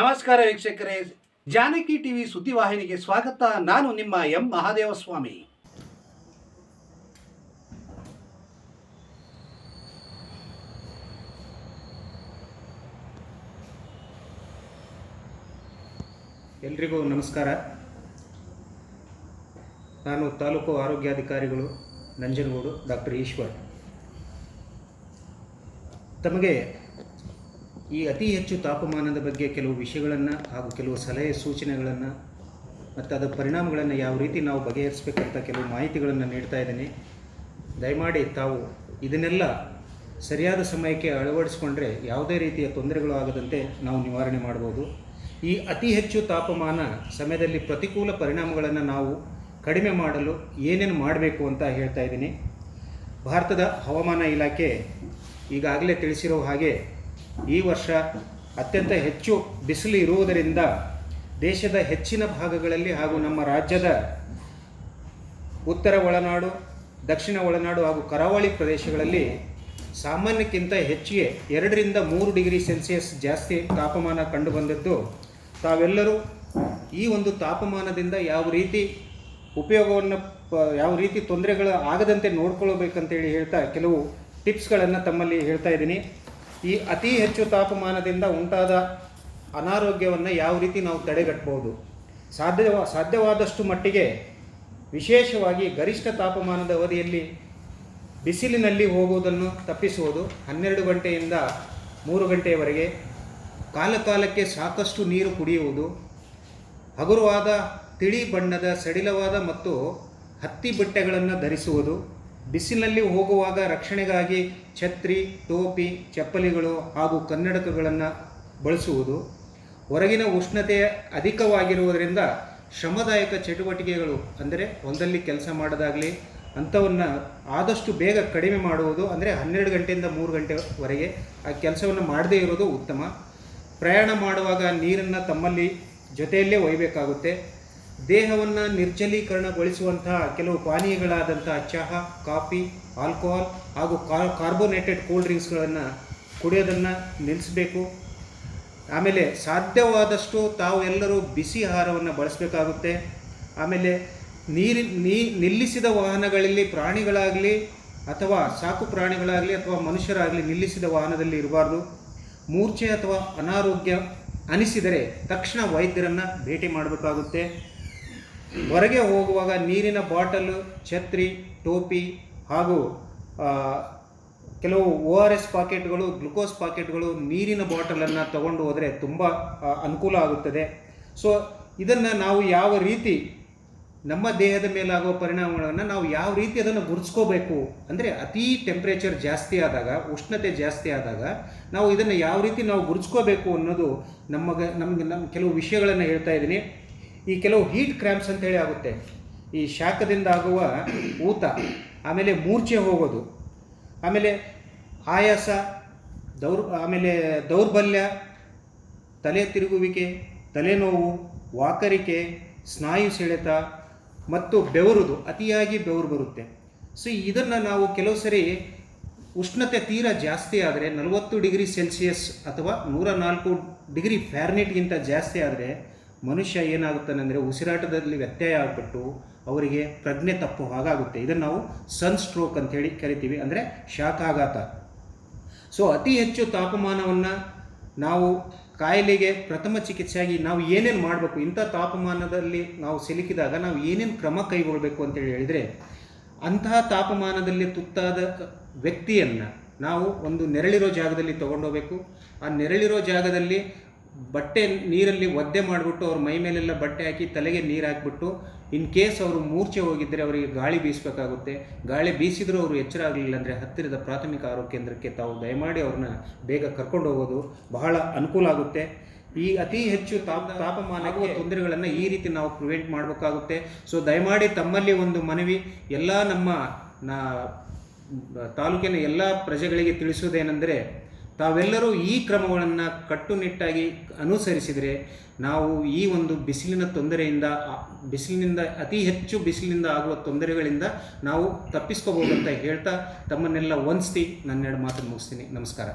ನಮಸ್ಕಾರ ವೀಕ್ಷಕರೇ. ಜಾನಕಿ ಟಿವಿ ಸುದ್ದಿವಾಹಿನಿಗೆ ಸ್ವಾಗತ. ನಾನು ನಿಮ್ಮ ಎಂ ಮಹಾದೇವಸ್ವಾಮಿ. ಎಲ್ರಿಗೂ ನಮಸ್ಕಾರ. ನಾನು ತಾಲೂಕು ಆರೋಗ್ಯಾಧಿಕಾರಿಗಳು ನಂಜನಗೂಡು ಡಾಕ್ಟರ್ ಈಶ್ವರ್. ತಮಗೆ ಈ ಅತಿ ಹೆಚ್ಚು ತಾಪಮಾನದ ಬಗ್ಗೆ ಕೆಲವು ವಿಷಯಗಳನ್ನು ಹಾಗೂ ಕೆಲವು ಸಲಹೆ ಸೂಚನೆಗಳನ್ನು ಮತ್ತು ಅದರ ಪರಿಣಾಮಗಳನ್ನು ಯಾವ ರೀತಿ ನಾವು ಬಗೆಹರಿಸಬೇಕಂತ ಕೆಲವು ಮಾಹಿತಿಗಳನ್ನು ನೀಡ್ತಾ ಇದ್ದೀನಿ. ದಯಮಾಡಿ ತಾವು ಇದನ್ನೆಲ್ಲ ಸರಿಯಾದ ಸಮಯಕ್ಕೆ ಅಳವಡಿಸ್ಕೊಂಡ್ರೆ ಯಾವುದೇ ರೀತಿಯ ತೊಂದರೆಗಳು ಆಗದಂತೆ ನಾವು ನಿವಾರಣೆ ಮಾಡ್ಬೋದು. ಈ ಅತಿ ಹೆಚ್ಚು ತಾಪಮಾನ ಸಮಯದಲ್ಲಿ ಪ್ರತಿಕೂಲ ಪರಿಣಾಮಗಳನ್ನು ನಾವು ಕಡಿಮೆ ಮಾಡಲು ಏನೇನು ಮಾಡಬೇಕು ಅಂತ ಹೇಳ್ತಾ ಇದ್ದೀನಿ. ಭಾರತದ ಹವಾಮಾನ ಇಲಾಖೆ ಈಗಾಗಲೇ ತಿಳಿಸಿರೋ ಹಾಗೆ ಈ ವರ್ಷ ಅತ್ಯಂತ ಹೆಚ್ಚು ಬಿಸಿಲು ಇರುವುದರಿಂದ ದೇಶದ ಹೆಚ್ಚಿನ ಭಾಗಗಳಲ್ಲಿ ಹಾಗೂ ನಮ್ಮ ರಾಜ್ಯದ ಉತ್ತರ ಒಳನಾಡು, ದಕ್ಷಿಣ ಒಳನಾಡು ಹಾಗೂ ಕರಾವಳಿ ಪ್ರದೇಶಗಳಲ್ಲಿ ಸಾಮಾನ್ಯಕ್ಕಿಂತ ಹೆಚ್ಚಿಗೆ ಎರಡರಿಂದ ಮೂರು ಡಿಗ್ರಿ ಸೆಲ್ಸಿಯಸ್ ಜಾಸ್ತಿ ತಾಪಮಾನ ಕಂಡುಬಂದದ್ದು. ತಾವೆಲ್ಲರೂ ಈ ಒಂದು ತಾಪಮಾನದಿಂದ ಯಾವ ರೀತಿ ಉಪಯೋಗವನ್ನು, ಯಾವ ರೀತಿ ತೊಂದರೆಗಳು ಆಗದಂತೆ ನೋಡ್ಕೊಳ್ಬೇಕಂತೇಳಿ ಹೇಳ್ತಾ ಕೆಲವು ಟಿಪ್ಸ್ಗಳನ್ನು ತಮ್ಮಲ್ಲಿ ಹೇಳ್ತಾ ಇದ್ದೀನಿ. ಈ ಅತಿ ಹೆಚ್ಚು ತಾಪಮಾನದಿಂದ ಉಂಟಾದ ಅನಾರೋಗ್ಯವನ್ನು ಯಾವ ರೀತಿ ನಾವು ತಡೆಗಟ್ಟಬಹುದು ಸಾಧ್ಯ, ಸಾಧ್ಯವಾದಷ್ಟು ಮಟ್ಟಿಗೆ ವಿಶೇಷವಾಗಿ ಗರಿಷ್ಠ ತಾಪಮಾನದ ಅವಧಿಯಲ್ಲಿ ಬಿಸಿಲಿನಲ್ಲಿ ಹೋಗುವುದನ್ನು ತಪ್ಪಿಸುವುದು ಹನ್ನೆರಡು ಗಂಟೆಯಿಂದ ಮೂರು ಗಂಟೆಯವರೆಗೆ. ಕಾಲಕಾಲಕ್ಕೆ ಸಾಕಷ್ಟು ನೀರು ಕುಡಿಯುವುದು, ಹಗುರವಾದ ತಿಳಿ ಬಣ್ಣದ ಸಡಿಲವಾದ ಮತ್ತು ಹತ್ತಿ ಬಟ್ಟೆಗಳನ್ನು ಧರಿಸುವುದು ಬಿಸಿಲಿನಲ್ಲಿ ಹೋಗುವಾಗ ರಕ್ಷಣೆಗಾಗಿ ಛತ್ರಿ, ಟೋಪಿ, ಚಪ್ಪಲಿಗಳು ಹಾಗೂ ಕನ್ನಡಕಗಳನ್ನು ಬಳಸುವುದು. ಹೊರಗಿನ ಉಷ್ಣತೆ ಅಧಿಕವಾಗಿರುವುದರಿಂದ ಶ್ರಮದಾಯಕ ಚಟುವಟಿಕೆಗಳು, ಅಂದರೆ ಹೊಲದಲ್ಲಿ ಕೆಲಸ ಮಾಡೋದಾಗಲಿ, ಅಂಥವನ್ನು ಆದಷ್ಟು ಬೇಗ ಕಡಿಮೆ ಮಾಡುವುದು, ಅಂದರೆ ಹನ್ನೆರಡು ಗಂಟೆಯಿಂದ ಮೂರು ಗಂಟೆವರೆಗೆ ಆ ಕೆಲಸವನ್ನು ಮಾಡದೇ ಇರೋದು ಉತ್ತಮ. ಪ್ರಯಾಣ ಮಾಡುವಾಗ ನೀರನ್ನು ತಮ್ಮಲ್ಲಿ ಜೊತೆಯಲ್ಲೇ ಒಯ್ಯಬೇಕಾಗುತ್ತೆ ದೇಹವನ್ನು ನಿರ್ಜಲೀಕರಣಗೊಳಿಸುವಂತಹ ಕೆಲವು ಪಾನೀಯಗಳಾದಂತಹ ಚಹಾ, ಕಾಫಿ, ಆಲ್ಕೋಹಾಲ್ ಹಾಗೂ ಕಾರ್ಬೋನೇಟೆಡ್ ಕೂಲ್ ಡ್ರಿಂಕ್ಸ್ಗಳನ್ನು ಕುಡಿಯೋದನ್ನು ನಿಲ್ಲಿಸಬೇಕು ಆಮೇಲೆ ಸಾಧ್ಯವಾದಷ್ಟು ತಾವು ಎಲ್ಲರೂ ಬಿಸಿ ಆಹಾರವನ್ನು ಬಳಸಬೇಕಾಗುತ್ತೆ. ಆಮೇಲೆ ನೀರಿ ನೀ, ನಿಲ್ಲಿಸಿದ ವಾಹನಗಳಲ್ಲಿ ಪ್ರಾಣಿಗಳಾಗಲಿ ಅಥವಾ ಸಾಕು ಪ್ರಾಣಿಗಳಾಗಲಿ ಅಥವಾ ಮನುಷ್ಯರಾಗಲಿ ನಿಲ್ಲಿಸಿದ ವಾಹನದಲ್ಲಿ ಇರಬಾರ್ದು. ಮೂರ್ಛೆ ಅಥವಾ ಅನಾರೋಗ್ಯ ಅನಿಸಿದರೆ ತಕ್ಷಣ ವೈದ್ಯರನ್ನು ಭೇಟಿ ಮಾಡಬೇಕಾಗುತ್ತೆ. ಹೊರಗೆ ಹೋಗುವಾಗ ನೀರಿನ ಬಾಟಲು, ಛತ್ರಿ, ಟೋಪಿ ಹಾಗೂ ಕೆಲವು ಓ ಆರ್ ಎಸ್ ಪಾಕೆಟ್ಗಳು, ಗ್ಲುಕೋಸ್ ಪಾಕೆಟ್ಗಳು ನೀರಿನ ಬಾಟಲನ್ನು ತಗೊಂಡು ಹೋದರೆ ತುಂಬ ಅನುಕೂಲ ಆಗುತ್ತದೆ. ಸೊ, ಇದನ್ನು ನಾವು ಯಾವ ರೀತಿ ನಮ್ಮ ದೇಹದ ಮೇಲಾಗುವ ಪರಿಣಾಮಗಳನ್ನು ನಾವು ಯಾವ ರೀತಿ ಅದನ್ನು ಗುರುತಿಸ್ಕೋಬೇಕು ಅಂದರೆ ಅತೀ ಟೆಂಪ್ರೇಚರ್ ಜಾಸ್ತಿ ಆದಾಗ, ಉಷ್ಣತೆ ಜಾಸ್ತಿ ಆದಾಗ ನಾವು ಇದನ್ನು ಯಾವ ರೀತಿ ನಾವು ಗುರುತಿಸ್ಕೋಬೇಕು ಅನ್ನೋದು ನಮಗೆ ನಮಗೆ ನಮ್ಮ ಕೆಲವು ವಿಷಯಗಳನ್ನು ಹೇಳ್ತಾ ಇದ್ದೀನಿ. ಈ ಕೆಲವು ಹೀಟ್ ಕ್ರ್ಯಾಂಪ್ಸ್ ಅಂತೇಳಿ ಆಗುತ್ತೆ. ಈ ಶಾಖದಿಂದ ಆಗುವ ಊತ, ಆಮೇಲೆ ಮೂರ್ಛೆ ಹೋಗೋದು, ಆಮೇಲೆ ಆಯಾಸ, ದೌರ್, ಆಮೇಲೆ ದೌರ್ಬಲ್ಯ, ತಲೆ ತಿರುಗುವಿಕೆ, ತಲೆನೋವು, ವಾಕರಿಕೆ, ಸ್ನಾಯು ಸೆಳೆತ ಮತ್ತು ಬೆವರುದು, ಅತಿಯಾಗಿ ಬೆವರು ಬರುತ್ತೆ. ಸೊ ಇದನ್ನು ನಾವು ಕೆಲವು ಸರಿ ಉಷ್ಣತೆ ತೀರ ಜಾಸ್ತಿ ಆದರೆ, ನಲವತ್ತು ಡಿಗ್ರಿ ಸೆಲ್ಸಿಯಸ್ ಅಥವಾ ನೂರ ನಾಲ್ಕು ಡಿಗ್ರಿ ಫ್ಯಾರ್ನೆಟ್ಗಿಂತ ಜಾಸ್ತಿ ಆದರೆ ಮನುಷ್ಯ ಏನಾಗುತ್ತಾನೆ ಅಂದರೆ ಉಸಿರಾಟದಲ್ಲಿ ವ್ಯತ್ಯಯ ಆಗಿಬಿಟ್ಟು ಅವರಿಗೆ ಪ್ರಜ್ಞೆ ತಪ್ಪು ಹಾಗಾಗುತ್ತೆ. ಇದನ್ನು ನಾವು ಸನ್ ಸ್ಟ್ರೋಕ್ ಅಂತೇಳಿ ಕರಿತೀವಿ. ಅಂದರೆ ಶಾಖಾಘಾತ. ಸೊ, ಅತಿ ಹೆಚ್ಚು ತಾಪಮಾನವನ್ನು ನಾವು ಕಾಯಿಲೆಗೆ ಪ್ರಥಮ ಚಿಕಿತ್ಸೆಯಾಗಿ ನಾವು ಏನೇನು ಮಾಡಬೇಕು, ಇಂಥ ತಾಪಮಾನದಲ್ಲಿ ನಾವು ಸಿಲುಕಿದಾಗ ನಾವು ಏನೇನು ಕ್ರಮ ಕೈಗೊಳ್ಳಬೇಕು ಅಂತೇಳಿ ಹೇಳಿದರೆ, ಅಂತಹ ತಾಪಮಾನದಲ್ಲಿ ತುತ್ತಾದ ವ್ಯಕ್ತಿಯನ್ನು ನಾವು ಒಂದು ನೆರಳಿರೋ ಜಾಗದಲ್ಲಿ ತೊಗೊಂಡೋಗ್ಬೇಕು. ಆ ನೆರಳಿರೋ ಜಾಗದಲ್ಲಿ ಬಟ್ಟೆ ನೀರಲ್ಲಿ ಒದ್ದೆ ಮಾಡಿಬಿಟ್ಟು ಅವ್ರ ಮೈ ಮೇಲೆಲ್ಲ ಬಟ್ಟೆ ಹಾಕಿ ತಲೆಗೆ ನೀರು ಹಾಕಿಬಿಟ್ಟು ಇನ್ ಕೇಸ್ ಅವರು ಮೂರ್ಛೆ ಹೋಗಿದ್ದರೆ ಅವರಿಗೆ ಗಾಳಿ ಬೀಸಬೇಕಾಗುತ್ತೆ. ಗಾಳಿ ಬೀಸಿದರೂ ಅವರು ಎಚ್ಚರ ಆಗಲಿಲ್ಲ ಅಂದರೆ ಹತ್ತಿರದ ಪ್ರಾಥಮಿಕ ಆರೋಗ್ಯ ಕೇಂದ್ರಕ್ಕೆ ತಾವು ದಯಮಾಡಿ ಅವ್ರನ್ನ ಬೇಗ ಕರ್ಕೊಂಡು ಹೋಗೋದು ಬಹಳ ಅನುಕೂಲ ಆಗುತ್ತೆ. ಈ ಅತಿ ಹೆಚ್ಚು ತಾಪ ತಾಪಮಾನಕ್ಕೆ ತೊಂದರೆಗಳನ್ನು ಈ ರೀತಿ ನಾವು ಪ್ರಿವೆಂಟ್ ಮಾಡಬೇಕಾಗುತ್ತೆ. ಸೊ ದಯಮಾಡಿ ತಮ್ಮಲ್ಲಿ ಒಂದು ಮನವಿ, ಎಲ್ಲ ನಮ್ಮ ನಾ, ತಾಲೂಕಿನ ಎಲ್ಲ ಪ್ರಜೆಗಳಿಗೆ ತಿಳಿಸುವುದೇನೆಂದರೆ ತಾವೆಲ್ಲರೂ ಈ ಕ್ರಮಗಳನ್ನು ಕಟ್ಟುನಿಟ್ಟಾಗಿ ಅನುಸರಿಸಿದರೆ ನಾವು ಈ ಒಂದು ಬಿಸಿಲಿನ ತೊಂದರೆಯಿಂದ ಬಿಸಿಲಿನಿಂದ, ಅತಿ ಹೆಚ್ಚು ಬಿಸಿಲಿನಿಂದ ಆಗುವ ತೊಂದರೆಗಳಿಂದ ನಾವು ತಪ್ಪಿಸ್ಕೋಬಹುದು ಅಂತ ಹೇಳ್ತಾ ತಮ್ಮನ್ನೆಲ್ಲ ವಂದಿಸ್ತಿ ನನ್ನೆರಡು ಮಾತನ್ನು ಮುಗಿಸ್ತೀನಿ. ನಮಸ್ಕಾರ.